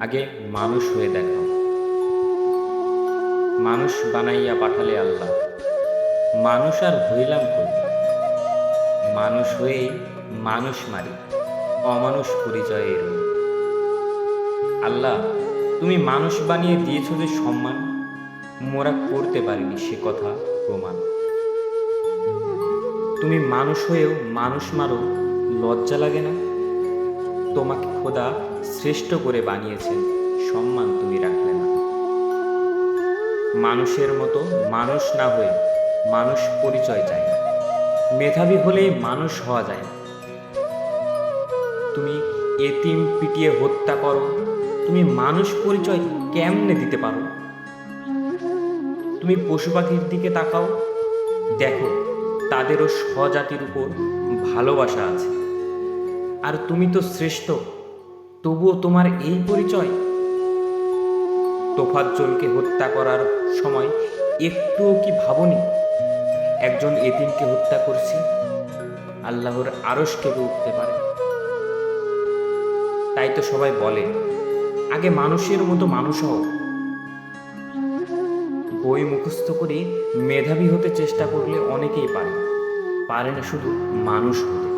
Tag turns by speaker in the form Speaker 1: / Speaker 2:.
Speaker 1: আগে মানুষ হয়ে দেখাও। মানুষ বানাইয়া পাঠালে আল্লাহ। মানুষ আর হইলাম কই? মানুষ হয়েই মানুষ মারি, অমানুষ পরিচয়ে আল্লাহ, তুমি মানুষ বানিয়ে দিয়েছ যে সম্মান? মোরা করতে পারিনি সে কথা প্রমাণ। তুমি মানুষ হয়েও মানুষ মারো, লজ্জা লাগে না? তোমাকে খোদা শ্রেষ্ঠ করে বানিয়েছেন। সম্মান তুমি রাখলে না। মানুষের মতো মানুষ না হয়ে মানুষ পরিচয় চায় না। মেধাবী হলে মানুষ হওয়া যায় না। তুমি এতিম পিটিয়ে হত্যা করো। তুমি মানুষ পরিচয় কেমনে দিতে পারো? তুমি পশু পাখির দিকে তাকাও। দেখো, তাদেরও স্বজাতির উপর ভালোবাসা আছে। আর তুমি তো শ্রেষ্ঠ, তবুও তোমার এই পরিচয়? তোফাজ্জলকে হত্যা করার সময় একটুও কি ভাবনি? একজন এতিমকে হত্যা করছি, আল্লাহর আরস কেঁপে উঠতে পারে। তাই তো সবাই বলে, আগে মানুষের মতো মানুষ হও। বই মুখস্থ করে মেধাবী হতে চেষ্টা করলে অনেকেই পারে পারে না শুধু মানুষ হতে।